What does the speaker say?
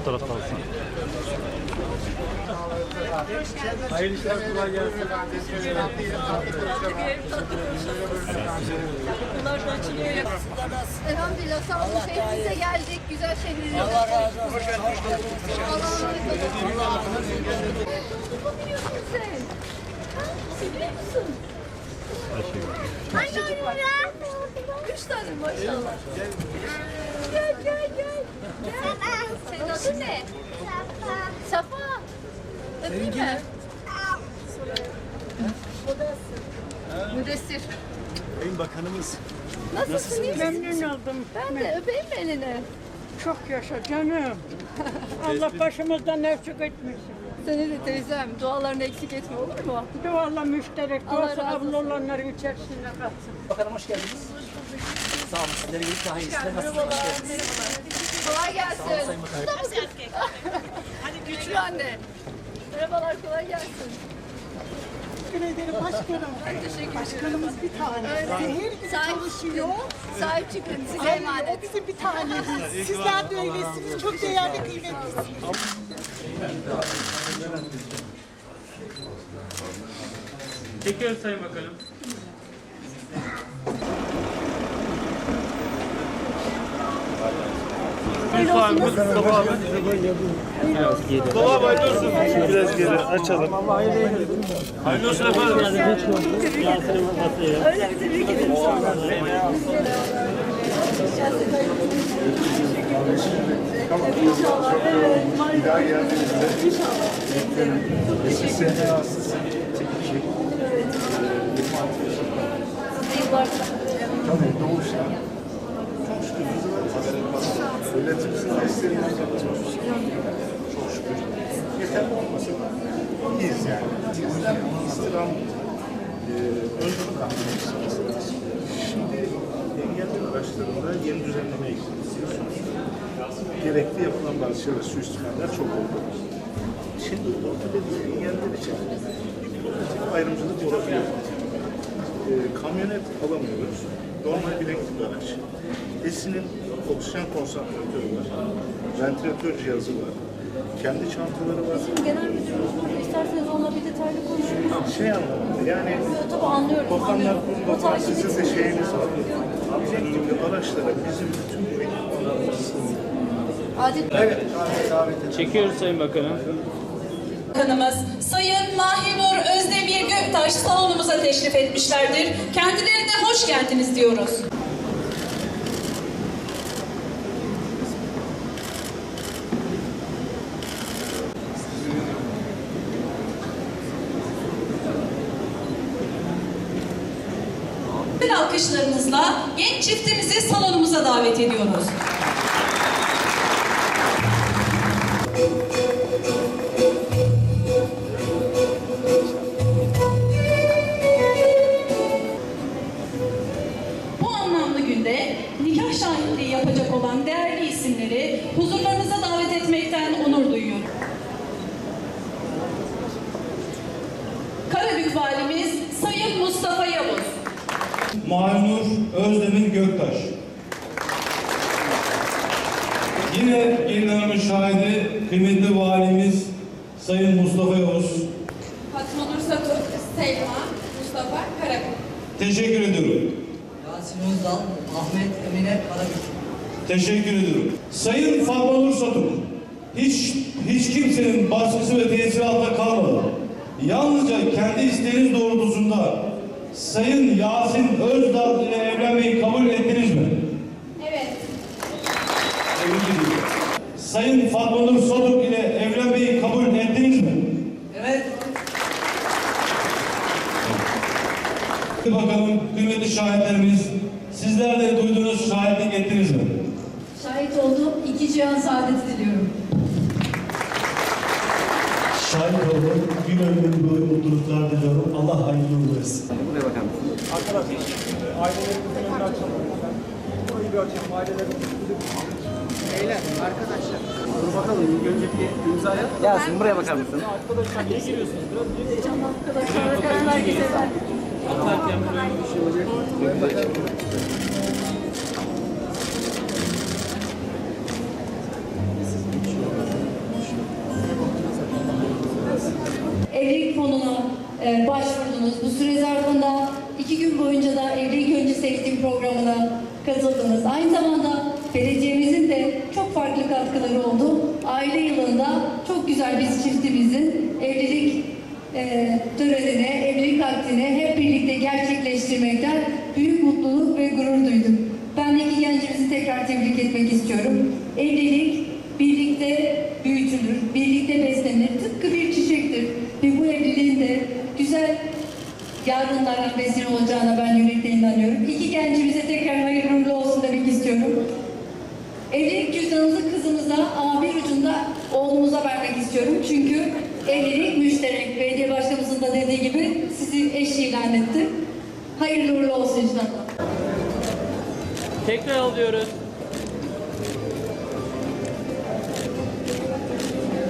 Bu taraftan. Hayırlı işler kolay gelsin. Elhamdülillah sağ olun. Şehrimize geldik. Güzel şehrimize. Allah razı olsun. Allah'a emanet olun. Topluma biniyorsun sen. Ha? Biliyor musun? Anne Üç tane maşallah. Gel gel gel. Gel. Senin adın ne? Safa. Öpeyim mi? Müdessir. Sayın Bakanımız. Nasılsın? iyi misin? Memnun oldum. Ben de öpeyim mi elini? Çok yaşa canım. Allah başımızdan eksik etmesin. Seni de teyzem dualarını eksik etme olur mu? Dualla müşterek Allah duası razı kabul olsun. olanların içerisinde kalsın. Bakanım hoş geldiniz. Sağ olun sizlere gelip daha nasılsınız? Hoş geldiniz. Kolay gelsin. Sayın Bakanım. Hadi güçlü anne. Merhabalar kolay gelsin. Teşekkür ederim başkanım. Teşekkür Başkanımız bir tane. Zehir gibi Sahip çalışıyor. Sahip çıkın size Aynen, emanet. o bizim bir tanemiz. Sizler de öylesiniz. Çok değerli kıymetlisiniz. Çekiyoruz Sayın Bakanım. Mustafa abi, Mustafa abi. Mustafa abi hayırlı olsun. Biraz geri açalım. Hayırlı olsun efendim. Tabii Olmasa da iyiyiz yani. Bizden istirham e, öncülük anlayış mesela. Şimdi engelli araçlarında yeni düzenlemeye gidiyoruz. Gerekli yapılan bazı şeyler, suistimaller çok oldu. Şimdi ortopedi engelliler için bir problematik ayrımcılık olabiliyor e, kamyonet alamıyoruz. Normal bilekli bir araç. Esinin oksijen konsantratörü var. Ventilatör cihazı var. Kendi çantaları var. Genel müdürümüz burada. İsterseniz onunla bir detaylı konuşuruz. Şey anlamında yani Tabii anlıyorum. bakanlar anlıyorum. O kurulu var, takip sizin de şeyiniz var. Bilekli araçlara bizim bütün bu ekipmanlarımız Adil Çekiyoruz Sayın Bakanım. Bakanımız Sayın Mahimur Özdemir Göktaş salonumuza teşrif etmişlerdir. Kendilerine hoş geldiniz diyoruz. Alkışlarınızla genç çiftimizi salonumuza davet ediyoruz. Bu anlamlı günde nikah şahitliği yapacak olan değerli isimleri huzurlarınıza davet etmekten onur duyuyorum. Karabük Valimiz Sayın Mustafa Yavuz. Maynur Özdemir Göktaş. Yine gelin şahidi kıymetli valimiz Sayın Mustafa Yavuz. Fatma Nur Satuk, Selma, Mustafa Karabük. Teşekkür ediyorum. Yasin Özdal, Ahmet Emine Karabük. Teşekkür ediyorum. Sayın Fatma Nur Satuk, hiç, hiç kimsenin baskısı ve tesiri altında kalmadı. Yalnızca kendi isteğiniz doğrultusunda Sayın Yasin Özdal ile evlenmeyi kabul ettiniz mi? Evet. Ediyorum. Sayın Fatma Nur Satuk ile evlenmeyi kabul ettiniz mi? Evet. Bakalım kıymetli şahitlerimiz, sizler de duydunuz, şahitlik ettiniz mi? şahit oldum. İki cihan saadeti diliyorum. Şahit oldum. Gün ömrüm boyu mutluluklar diliyorum. Allah hayırlı uğurlu etsin. Arkadaşlar, ailelerimizin önünü açalım. Burayı bir açalım, ailelerimizin Beyler, arkadaşlar. Dur bakalım, önceki imzaya. Yasin buraya bakar mısın? Arkadaşlar niye giriyorsunuz? Biraz niye Heyecanlı arkadaşlar. Bakalım herkese ben. e, başvurdunuz. Bu süre zarfında iki gün boyunca da evlilik öncesi eğitim programına katıldınız. Aynı zamanda belediyemizin de çok farklı katkıları oldu. Aile yılında çok güzel biz çiftimizin evlilik e, törenine, evlilik akdini hep birlikte gerçekleştirmekten büyük mutluluk ve gurur duydum. Ben de iki gencimizi tekrar tebrik etmek istiyorum. Evlilik birlikte büyütülür, birlikte beslenir, tıpkı bir çiçektir. Ve bu evliliğin de güzel yarınlara vesile olacağına ben yürekten inanıyorum. İki gencimize tekrar hayırlı uğurlu olsun demek istiyorum. Evlilik cüzdanınızı kızımıza ama bir ucunda oğlumuza vermek istiyorum. Çünkü evlilik müşterek. Belediye başkanımızın da dediği gibi sizi eş ilan etti. Hayırlı uğurlu olsun inşallah. Tekrar alıyoruz.